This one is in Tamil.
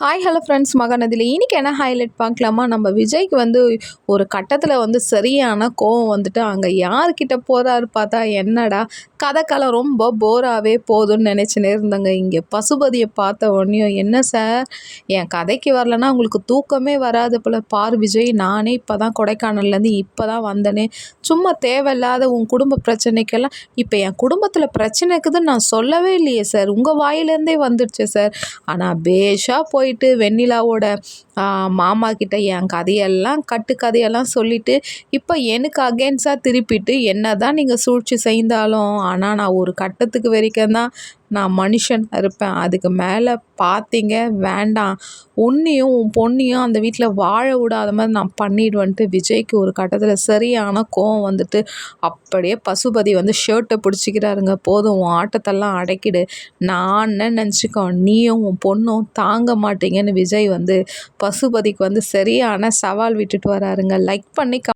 ஹாய் ஹலோ ஃப்ரெண்ட்ஸ் மகாநதியில் இன்றைக்கி என்ன ஹைலைட் பார்க்கலாமா? நம்ம விஜய்க்கு வந்து ஒரு கட்டத்தில் வந்து சரியான கோவம் வந்துட்டு அங்கே யார்கிட்ட போகிறாரு பார்த்தா என்னடா கதைக்காலம் ரொம்ப போராகவே போதும்னு நினச்சினே இருந்தாங்க. இங்கே பசுபதியை பார்த்த உடனே என்ன சார் என் கதைக்கு வரலன்னா உங்களுக்கு தூக்கமே வராது போல். பார் விஜய் நானே இப்போ தான் கொடைக்கானல்லேருந்து இப்போ தான் வந்தேனே. சும்மா தேவையில்லாத உன் குடும்ப பிரச்சனைக்கெல்லாம் இப்போ என் குடும்பத்தில் பிரச்சனை இருக்குதுன்னு நான் சொல்லவே இல்லையே சார் உங்கள் வாயிலேருந்தே வந்துடுச்சு சார் ஆனால் பேஷாக போய் போயிட்டு வெண்ணிலாவோட மாமா கிட்ட என் கதையெல்லாம் கட்டு கதையெல்லாம் சொல்லிவிட்டு இப்போ எனக்கு அகேன்ஸ்டாக திருப்பிட்டு என்ன தான் நீங்கள் சூழ்ச்சி செய்தாலும் ஆனால் நான் ஒரு கட்டத்துக்கு வரைக்கும் தான் நான் மனுஷன் இருப்பேன். அதுக்கு மேலே பார்த்தீங்க வேண்டாம். உன்னையும் உன் பொண்ணையும் அந்த வீட்டில் வாழ விடாத மாதிரி நான் பண்ணிடுவேன்ட்டு விஜய்க்கு ஒரு கட்டத்தில் சரியான கோவம் வந்துட்டு அப்படியே பசுபதி வந்து ஷர்ட்டை பிடிச்சிக்கிறாருங்க. போதும் உன் ஆட்டத்தெல்லாம் அடைக்கிடு. நான் நினச்சிக்கோ நீயும் உன் பொண்ணும் தாங்க மாட்டீங்கன்னு விஜய் வந்து பசுபதிக்கு வந்து சரியான சவால் விட்டுட்டு வராருங்க. லைக் பண்ணி